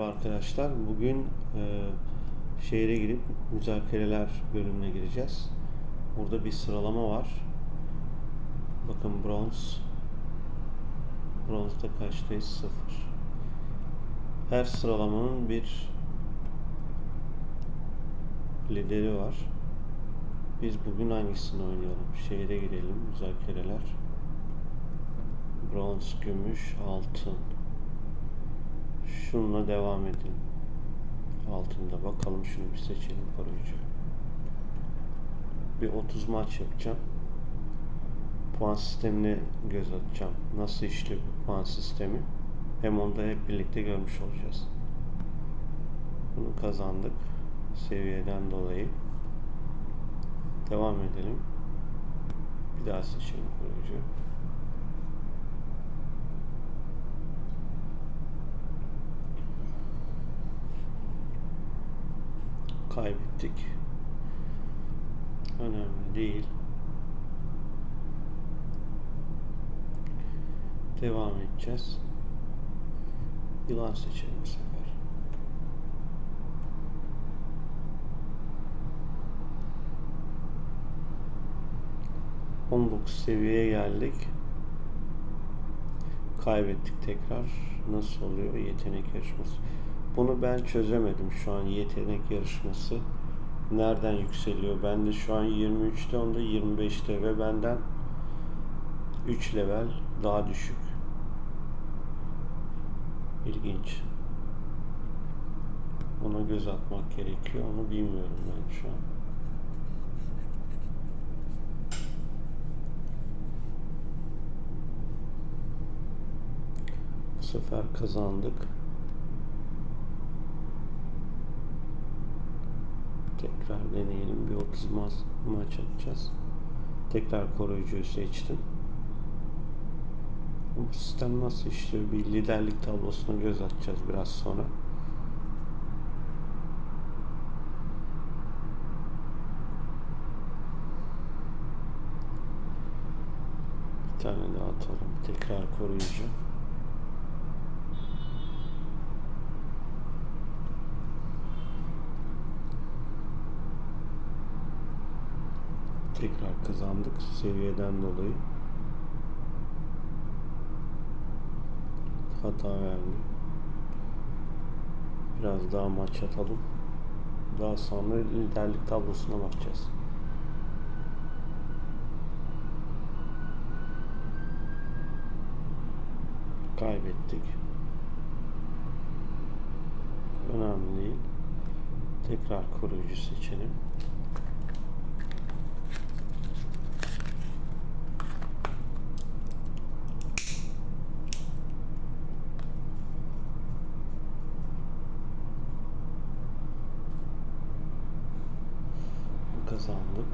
Arkadaşlar. Bugün e, şehre girip müzakereler bölümüne gireceğiz. Burada bir sıralama var. Bakın bronz. Bronzda kaçtayız? Sıfır. Her sıralamanın bir lideri var. Biz bugün hangisini oynayalım? Şehre girelim. Müzakereler. Bronz, gümüş, altın. Şununla devam edelim. Altında bakalım şunu bir seçelim koruyucu. Bir 30 maç yapacağım. Puan sistemine göz atacağım. Nasıl işliyor bu puan sistemi? Hem onu da hep birlikte görmüş olacağız. Bunu kazandık. Seviyeden dolayı. Devam edelim. Bir daha seçelim koruyucu. Kaybettik. Önemli değil. Devam edeceğiz. Yılan seçelim bu sefer. On dokuz seviyeye geldik. Kaybettik tekrar. Nasıl oluyor yetenek yarışması? Bunu ben çözemedim şu an yetenek yarışması. Nereden yükseliyor? Ben de şu an 23'te onda 25'te ve benden 3 level daha düşük. İlginç. Ona göz atmak gerekiyor. Onu bilmiyorum ben şu an. Bu sefer kazandık. Tekrar deneyelim. Bir 30 ma maç atacağız. Tekrar koruyucuyu seçtim. Bu sistem nasıl işliyor? Bir liderlik tablosuna göz atacağız biraz sonra. Bir tane daha atalım. Tekrar koruyucu. Tekrar kazandık seviyeden dolayı. Hata verdi. Biraz daha maç atalım. Daha sonra liderlik tablosuna bakacağız. Kaybettik. Önemli değil. Tekrar koruyucu seçelim. kazandık.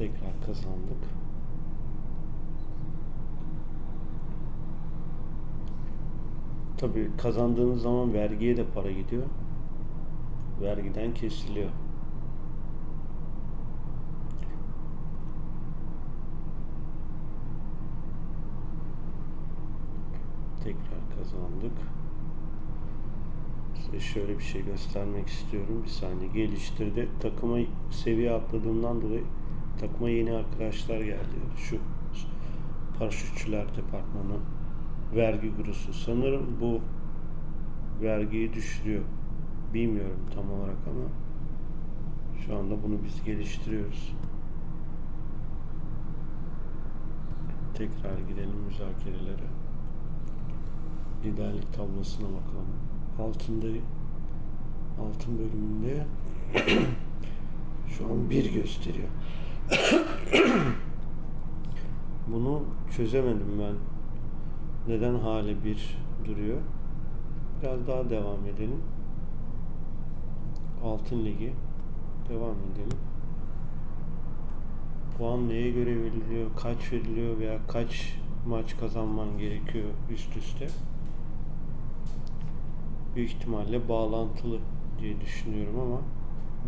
Tekrar kazandık. Tabii kazandığınız zaman vergiye de para gidiyor. Vergiden kesiliyor. tekrar kazandık. Size şöyle bir şey göstermek istiyorum. Bir saniye geliştirdi. Takıma seviye atladığımdan dolayı takıma yeni arkadaşlar geldi. Şu paraşütçüler departmanı vergi gurusu. Sanırım bu vergiyi düşürüyor. Bilmiyorum tam olarak ama şu anda bunu biz geliştiriyoruz. Tekrar gidelim müzakerelere liderlik tablosuna bakalım. Altında altın bölümünde şu an bir gösteriyor. Bunu çözemedim ben. Neden hali bir duruyor? Biraz daha devam edelim. Altın ligi devam edelim. Puan neye göre veriliyor, kaç veriliyor veya kaç maç kazanman gerekiyor üst üste büyük ihtimalle bağlantılı diye düşünüyorum ama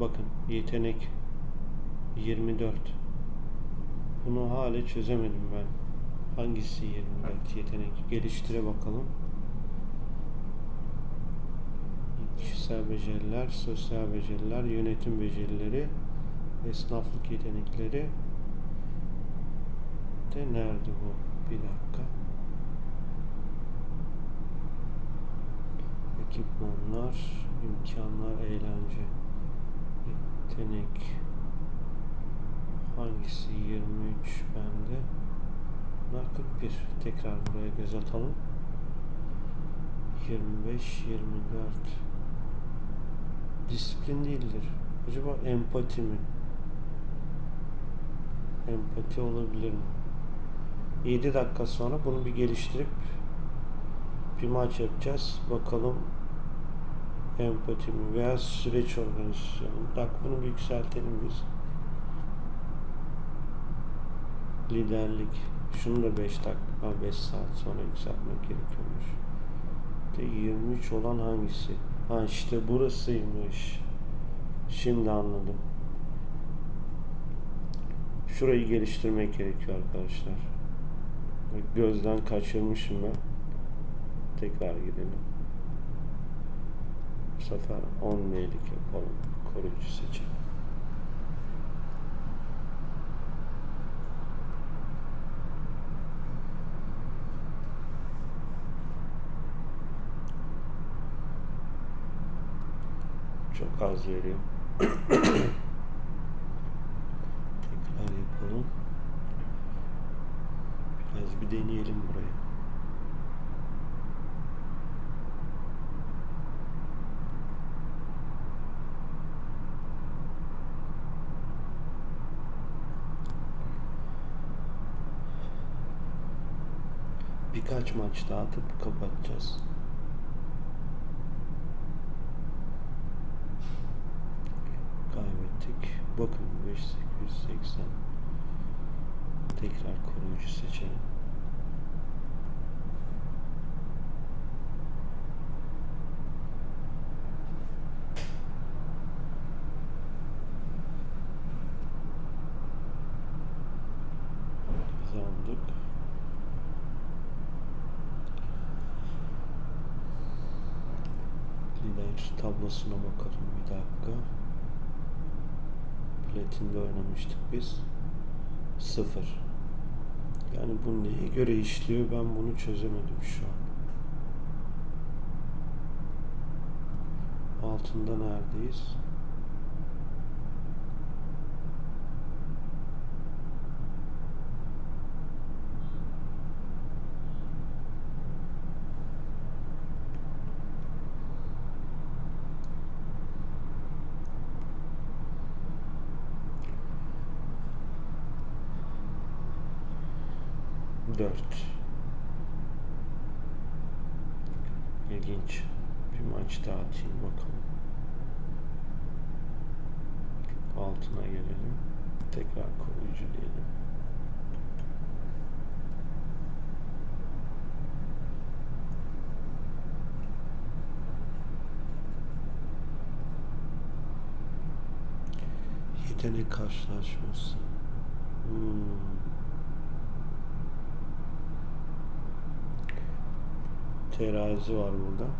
bakın yetenek 24. Bunu hala çözemedim ben. Hangisi 24 yetenek? Geliştire bakalım. Kişisel beceriler, sosyal beceriler, yönetim becerileri, esnaflık yetenekleri de nerede bu? Bir dakika. Ekipmanlar, imkanlar, eğlence, yetenek. Hangisi 23 bende? Bunlar 41. Tekrar buraya göz atalım. 25, 24. Disiplin değildir. Acaba empati mi? Empati olabilir mi? 7 dakika sonra bunu bir geliştirip bir maç yapacağız. Bakalım empati mi veya süreç organizasyonu. Bak bunu bir yükseltelim biz. Liderlik. Şunu da 5 dakika, 5 saat sonra yükseltmek gerekiyormuş. De 23 olan hangisi? Ha işte burasıymış. Şimdi anladım. Şurayı geliştirmek gerekiyor arkadaşlar. Gözden kaçırmışım ben. Tekrar gidelim. Bu sefer 10 neylik yapalım. Koruyucu seçelim. Çok az veriyor. Tekrar yapalım. Biraz bir deneyelim burayı. Birkaç maç daha atıp kapatacağız. Kaybettik. Bakın 5880. Tekrar koruyucu seçelim. Kazandık. Lider tablosuna bakalım bir dakika. Platinde oynamıştık biz. Sıfır. Yani bu neye göre işliyor ben bunu çözemedim şu an. Altında neredeyiz? Dört. İlginç. Bir maç daha atayım bakalım. Altına gelelim. Tekrar koruyucu diyelim. Yetenek karşılaşması. Terazi var burada.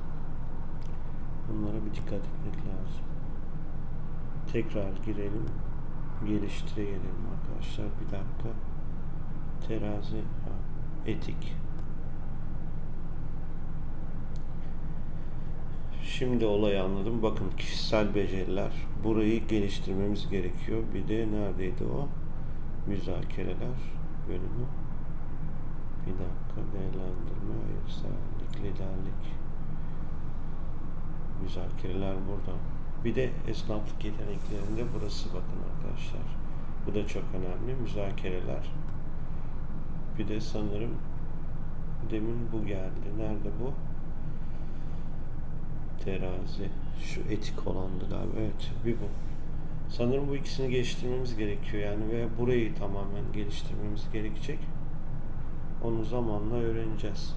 Bunlara bir dikkat etmek lazım. Tekrar girelim. Geliştire gelelim arkadaşlar. Bir dakika. Terazi. Ha, etik. Şimdi olayı anladım. Bakın kişisel beceriler. Burayı geliştirmemiz gerekiyor. Bir de neredeydi o? Müzakereler bölümü. Bir dakika değerlendirme, özellik, liderlik. Müzakereler burada. Bir de esnaflık yeteneklerinde burası bakın arkadaşlar. Bu da çok önemli. Müzakereler. Bir de sanırım demin bu geldi. Nerede bu? Terazi. Şu etik olandı galiba. Evet bir bu. Sanırım bu ikisini geliştirmemiz gerekiyor yani ve burayı tamamen geliştirmemiz gerekecek. Onu zamanla öğreneceğiz.